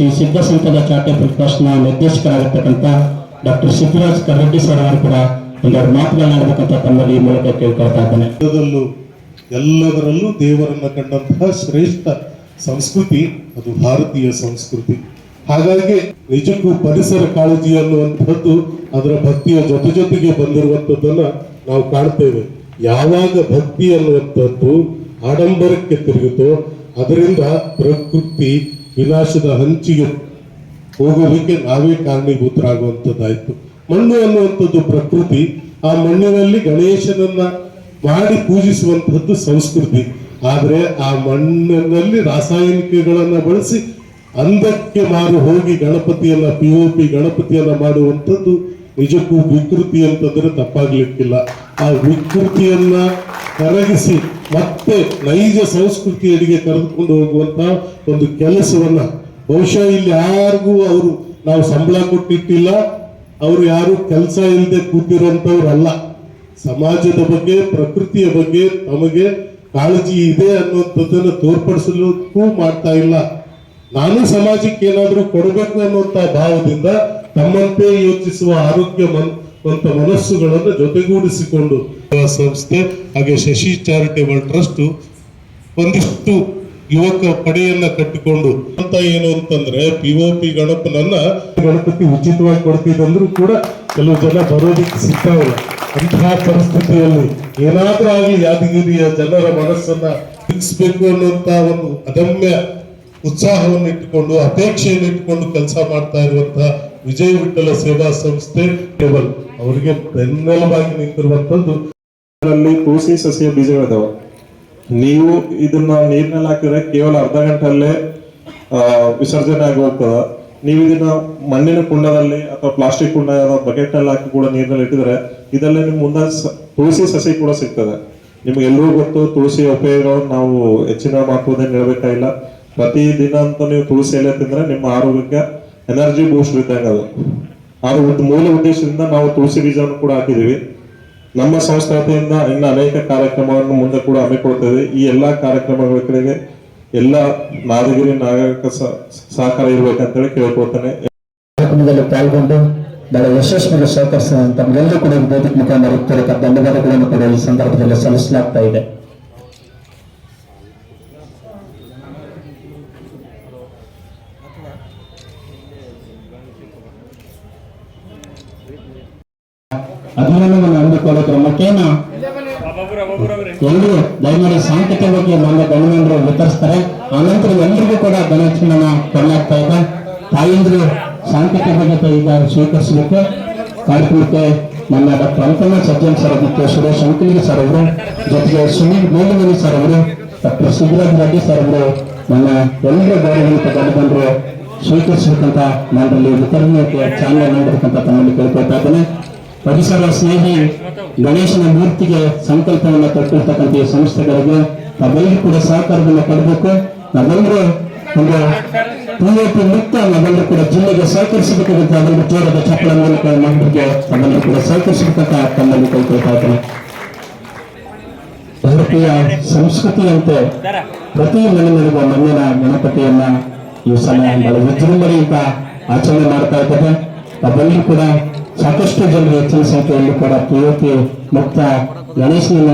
ಶ್ರೀ ಸಿದ್ಧಸಂಕದ ಸಂಪದ ಪ್ರಕಾಶನ ನಿರ್ದೇಶಕರಾಗಿರ್ತಕ್ಕಂಥ ಡಾಕ್ಟರ್ ಸಿದ್ದರಾಜ್ ಕರಡ್ಡಿ ಸರ್ ಅವರು ಕೂಡ ಒಂದೆರಡು ಮಾತುಗಳನ್ನಾಡಬೇಕಂತ ತಮ್ಮಲ್ಲಿ ಈ ಮೂಲಕ ಕೇಳ್ಕೊಳ್ತಾ ಇದ್ದಾನೆ. ಎಲ್ಲದರಲ್ಲೂ ದೇವರನ್ನ ಕಂಡಂತಹ ಶ್ರೇಷ್ಠ ಸಂಸ್ಕೃತಿ, ಅದು ಭಾರತೀಯ ಸಂಸ್ಕೃತಿ. ಹಾಗಾಗಿ ನಿಜಕ್ಕೂ ಪರಿಸರ ಕಾಳಜಿ ಅನ್ನುವಂಥದ್ದು ಅದರ ಭಕ್ತಿಯ ಜೊತೆ ಜೊತೆಗೆ ಬಂದಿರುವಂಥದ್ದನ್ನ ನಾವು ಕಾಣ್ತೇವೆ. ಯಾವಾಗ ಭಕ್ತಿ ಅನ್ನುವಂಥದ್ದು ಆಡಂಬರಕ್ಕೆ ತಿರುಗುತ್ತೋ ಅದರಿಂದ ಪ್ರಕೃತಿ ವಿನಾಶದ ಹಂಚಿಗೆ ಹೋಗೋದಕ್ಕೆ ನಾವೇ ಕಾರಣೀಭೂತರಾಗುವಂಥದ್ದಾಯಿತು. ಮಣ್ಣು ಅನ್ನುವಂಥದ್ದು ಪ್ರಕೃತಿ, ಆ ಮಣ್ಣಿನಲ್ಲಿ ಗಣೇಶನನ್ನ ಮಾಡಿ ಪೂಜಿಸುವಂತಹದ್ದು ಸಂಸ್ಕೃತಿ. ಆದರೆ ಆ ಮಣ್ಣಿನಲ್ಲಿ ರಾಸಾಯನಿಕಗಳನ್ನ ಬಳಸಿ ಅಂದಕ್ಕೆ ಮಾರು ಹೋಗಿ ಗಣಪತಿಯನ್ನ ಪಿ ಒ ಪಿ ಗಣಪತಿಯನ್ನ ಮಾಡುವಂಥದ್ದು ನಿಜಕ್ಕೂ ವಿಕೃತಿ ಅಂತಂದ್ರೆ ತಪ್ಪಾಗ್ಲಿಕ್ಕಿಲ್ಲ. ಆ ವಿಕೃತಿಯನ್ನ ಕರಗಿಸಿ ಮತ್ತೆ ನೈಜ ಸಂಸ್ಕೃತಿಯಡಿಗೆ ಕರೆದುಕೊಂಡು ಹೋಗುವಂತ ಒಂದು ಕೆಲಸವನ್ನ ಬಹುಶಃ ಇಲ್ಲಿ ಯಾರಿಗೂ ಅವರು ನಾವು ಸಂಬಳ ಕೊಟ್ಟಿಟ್ಟಿಲ್ಲ. ಅವರು ಯಾರು ಕೆಲಸ ಇಲ್ಲದೆ ಕೂತಿರುವಂತವ್ರಲ್ಲ ಸಮಾಜದ ಬಗ್ಗೆ, ಪ್ರಕೃತಿಯ ಬಗ್ಗೆ ತಮಗೆ ಕಾಳಜಿ ಇದೆ ಅನ್ನುವಂಥದ್ದನ್ನು ತೋರ್ಪಡಿಸಲಿಕ್ಕೂ ಮಾಡ್ತಾ ಇಲ್ಲ. ನಾನು ಸಮಾಜಕ್ಕೆ ಏನಾದರೂ ಕೊಡಬೇಕು ಅನ್ನುವಂತ ಭಾವದಿಂದ ತಮ್ಮಂತೆ ಯೋಚಿಸುವ ಆರೋಗ್ಯ ಮಂತ ಮನಸ್ಸುಗಳನ್ನು ಜೊತೆಗೂಡಿಸಿಕೊಂಡು ಸಂಸ್ಥೆ ಹಾಗೆ ಶಶಿ ಚಾರಿಟೇಬಲ್ ಟ್ರಸ್ಟ್ ಒಂದಿಷ್ಟು ಯುವಕ ಪಡೆಯನ್ನ ಕಟ್ಟಿಕೊಂಡು ಅಂತ ಏನು ಅಂತಂದ್ರೆ ಪಿ ಒ ಪಿ ಗಣಪನನ್ನ ಗಣಪತಿ ಉಚಿತವಾಗಿ ಕೊಡ್ತಿದ್ದಂದ್ರೂ ಕೂಡ ಕೆಲವು ಜನ ಬರೋದಿಕ್ಕೆ ಸಿಗ್ತಾವಲ್ಲ ಅಂತಹ ಪರಿಸ್ಥಿತಿಯಲ್ಲಿ ಏನಾದ್ರೂ ಆಗಲಿ ಯಾದಗಿರಿಯ ಜನರ ಮನಸ್ಸನ್ನ ತಿಳಿಸ್ಬೇಕು ಅನ್ನುವಂತ ಒಂದು ಅದಮ್ಯ ಉತ್ಸಾಹವನ್ನು ಇಟ್ಟುಕೊಂಡು ಅಪೇಕ್ಷೆಯನ್ನು ಇಟ್ಟುಕೊಂಡು ಕೆಲಸ ಮಾಡ್ತಾ ಇರುವಂತಹ ವಿಜಯ ವಿಠಲ ಸೇವಾ ಸಂಸ್ಥೆ ಟೇಬಲ್ ಅವರಿಗೆ ಬೆನ್ನೆಲುಬಾಗಿ ನಿಂತಿರುವಂತದ್ದು ತುಳಸಿ ಸಸಿಯ ಬೀಜಗಳಿದಾವೆ ನೀವು ಇದನ್ನ ನೀರಿನಲ್ಲಿ ಹಾಕಿದ್ರೆ ಕೇವಲ ಅರ್ಧ ಗಂಟೆಯಲ್ಲೇ ವಿಸರ್ಜನೆ ಆಗಿ ನೀವು ಇದನ್ನ ಮಣ್ಣಿನ ಕುಂಡದಲ್ಲಿ ಅಥವಾ ಪ್ಲಾಸ್ಟಿಕ್ ಕುಂಡ ಬಕೆಟ್ನಲ್ಲಿ ಹಾಕಿ ಕೂಡ ನೀರಿನಲ್ಲಿ ಇಟ್ಟಿದ್ರೆ ಇದೆಲ್ಲ ನಿಮ್ ಮುಂದೆ ತುಳಸಿ ಸಸಿ ಕೂಡ ಸಿಗ್ತದೆ. ನಿಮ್ಗೆ ಎಲ್ರಿಗೂ ಗೊತ್ತು ತುಳಸಿ ಉಪಯೋಗಗಳನ್ನು ನಾವು ಹೆಚ್ಚಿನ ಮಾತುವುದೇನು ಹೇಳಬೇಕಾಗಿಲ್ಲ. ಪ್ರತಿ ದಿನ ಅಂತ ನೀವು ತುಳಸಿ ಎಲೆ ತಿಂದ್ರೆ ನಿಮ್ಮ ಆರೋಗ್ಯಕ್ಕೆ ಎನರ್ಜಿ ಬೂಸ್ಟ್ ಇದ್ದಂಗೆ ಅದು ಒಂದು ಮೂಲ ಉದ್ದೇಶದಿಂದ ನಾವು ತುಳಸಿ ಬೀಜವನ್ನು ಕೂಡ ಹಾಕಿದೀವಿ ನಮ್ಮ ಸಂಸ್ಥೆ ವತಿಯಿಂದ ಇನ್ನು ಅನೇಕ ಕಾರ್ಯಕ್ರಮವನ್ನು ಮುಂದೆ ಕೂಡ ಹಮ್ಮಿಕೊಳ್ತೇವೆ. ಈ ಎಲ್ಲಾ ಕಾರ್ಯಕ್ರಮಗಳ ಕಡೆಗೆ ಎಲ್ಲ ನಾದಗಿರಿ ನಾಗರಿಕ ಸಹಕಾರ ಇರ್ಬೇಕಂತೇಳಿ ಕೇಳ್ಕೊಳ್ತೇನೆ. ಕಾರ್ಯಕ್ರಮದಲ್ಲಿ ಪಾಲ್ಗೊಂಡು ಬಹಳ ಯಶಸ್ವಿಗೆ ಸಹಕರಿಸಿದ ತಮಗೆಲ್ಲರೂ ಕೂಡ ವೇದಿಕೆ ಮುಖಾಂತರ ಧನ್ಯವಾದಗಳನ್ನು ಕೂಡ ಈ ಸಂದರ್ಭದಲ್ಲಿ ಸಲ್ಲಿಸಲಾಗ್ತಾ ಇದೆ. ಅಭಿನಂದನೆ ಅಂದುಕೊಳ್ಳೋ ಕ್ರಮಕ್ಕೇನು ಎಲ್ಲರೂ ದಯಮಾಡಿ ಸಾಂಕೇತಿಕವಾಗಿ ನಮ್ಮ ಗಣನಂದರು ವಿತರಿಸ್ತಾರೆ ಆನಂತರ ಎಲ್ಲರಿಗೂ ಕೂಡ ಗಣೇಶನ ಕೊಡಲಾಗ್ತಾ ಇದೆ. ತಾಯಂದ್ರು ಸಾಂಕೇತಿಕವಾಗಿ ಈಗ ಸ್ವೀಕರಿಸಲಿಕ್ಕೆ ಕಾರ್ಯಕ್ರಮಕ್ಕೆ ನಮ್ಮ ಡಾಕ್ಟರ್ ಅಂಕಣ್ಣ ಸಜ್ಜನ್ ಸರ್ ಮತ್ತು ಸುರೇಶ್ ಅಂಕಲಿಗೆ ಸರ್ ಅವರು ಜೊತೆಗೆ ಸುನೀಲ್ ಮೇಲಿಮನಿ ಸರ್ ಅವರು ಡಾಕ್ಟರ್ ಸುಬ್ರಾಜ್ ರೆಡ್ಡಿ ಸರ್ ಅವರು ನನ್ನ ಎಲ್ಲರ ಗೌರವಾನ್ವಿತ ಗಣಬಂಧರು ಸ್ವೀಕರಿಸಬೇಕಂತ ನನ್ನಲ್ಲಿ ವಿತರಣೆಗೆ ಚಾಲನೆ ನೀಡಬೇಕಂತ ತಮ್ಮಲ್ಲಿ ಕೇಳ್ಕೊಳ್ತಾ ಇದ್ದೇನೆ. ಪರಿಸರ ಸ್ನೇಹಿ ಗಣೇಶನ ಮೂರ್ತಿಗೆ ಸಂಕಲ್ಪವನ್ನು ಕಟ್ಟಿರ್ತಕ್ಕಂಥ ಸಂಸ್ಥೆಗಳಿಗೆ ನಾವೆಲ್ಲರೂ ಕೂಡ ಸಹಕಾರವನ್ನು ಕೊಡಬೇಕು. ನಾವೆಲ್ಲರೂ ಒಂದು ಪಿಒಪಿ ಮುಕ್ತ ನಾವೆಲ್ಲರೂ ಕೂಡ ಜಿಲ್ಲೆಗೆ ಸಹಕರಿಸಬೇಕಾಗುತ್ತೆ ಒಂದು ಜೋರದ ಚಪ್ಪಳ ಮೂಲಕ ನಮಗೆ ನಾವೆಲ್ಲರೂ ಕೂಡ ಸಹಕರಿಸಬೇಕಂತ ತಮ್ಮಲ್ಲಿ ಕೈಕೊಳ್ತಾ ಇದ್ದೇನೆ ಭಾರತೀಯ ಸಂಸ್ಕೃತಿಯಂತೆ ಪ್ರತಿ ಮನೆಯಲ್ಲಿರುವ ಮಣ್ಣಿನ ಗಣಪತಿಯನ್ನ ಈ ಸಲ ಬಹಳ ವಿಜೃಂಭಣೆಯಿಂದ ಆಚರಣೆ ಮಾಡ್ತಾ ಇದ್ದೇವೆ. ನಾವೆಲ್ಲರೂ ಕೂಡ ಸಾಕಷ್ಟು ಜನರು ಹೆಚ್ಚಿನ ಸಂಖ್ಯೆಯಲ್ಲಿ ಕೂಡ ಪಿಒಪಿ ಮುಕ್ತ ಗಣೇಶನ